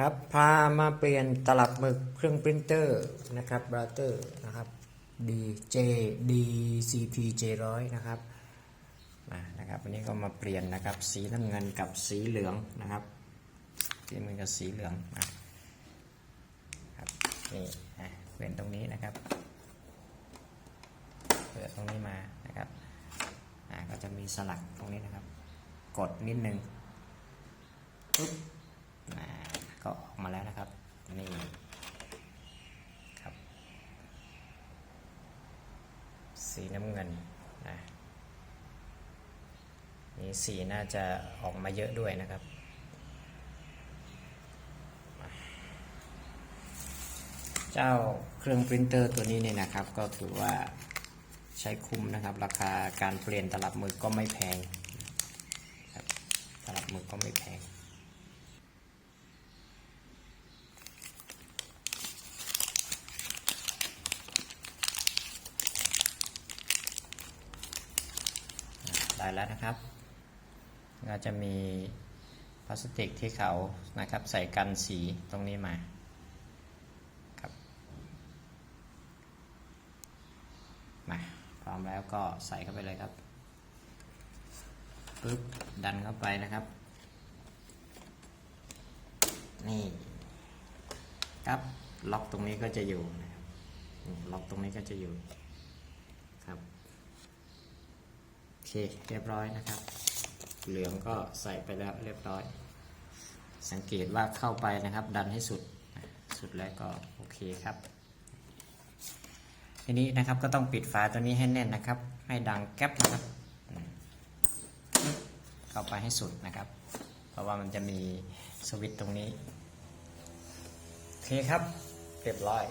ครับพามาเปลี่ยนตลับหมึกเครื่องปรินเตอร์นะครับบราเตอร์นะครับ DJ DCP J100 นะครับมานะครับวันนี้ก็มาเปลี่ยนนะครับสีน้ำเงินกับสีเหลืองนะครับสีน้ำเงินกับสีเหลืองนะครับนี่เปลี่ยนตรงนี้นะครับเปิดตรงนี้มานะครับก็จะมีสลักตรงนี้นะครับ กดนิดนึงปุ๊บ ก็ออกมาแล้วนะครับ นี่ครับ สีน้ำเงินนะนี่สีน่าจะออกมาเยอะด้วยนะครับเจ้าเครื่องปรินเตอร์ตัวนี้เนี่ยนะครับ ก็ถือว่าใช้คุ้มนะครับ ราคาการเปลี่ยนตลับมึกก็ไม่แพงตลับมึกก็ไม่แพง ได้แล้วนะครับก็จะมีพลาสติกที่เขานะครับใส่กันสีตรงนี้มาครับมาพร้อมแล้วก็ใส่เข้าไปเลยครับปึ๊บดันเข้าไปนะครับ นี่ครับล็อกตรงนี้ก็จะอยู่นะครับล็อกตรงนี้ก็จะอยู่ครับ เคเรียบร้อยนะครับ เหลืองก็ใส่ไปแล้วเรียบร้อย สังเกตว่าเข้าไปนะครับ ดันให้สุดสุดแล้วก็โอเคครับทีนี้นะครับก็ต้องปิดฝาตัวนี้ให้แน่นนะครับ ให้ดังแก๊ปนะครับ เข้าไปให้สุดนะครับ เพราะว่ามันจะมีสวิตช์ตรงนี้ โอเคครับ เรียบร้อย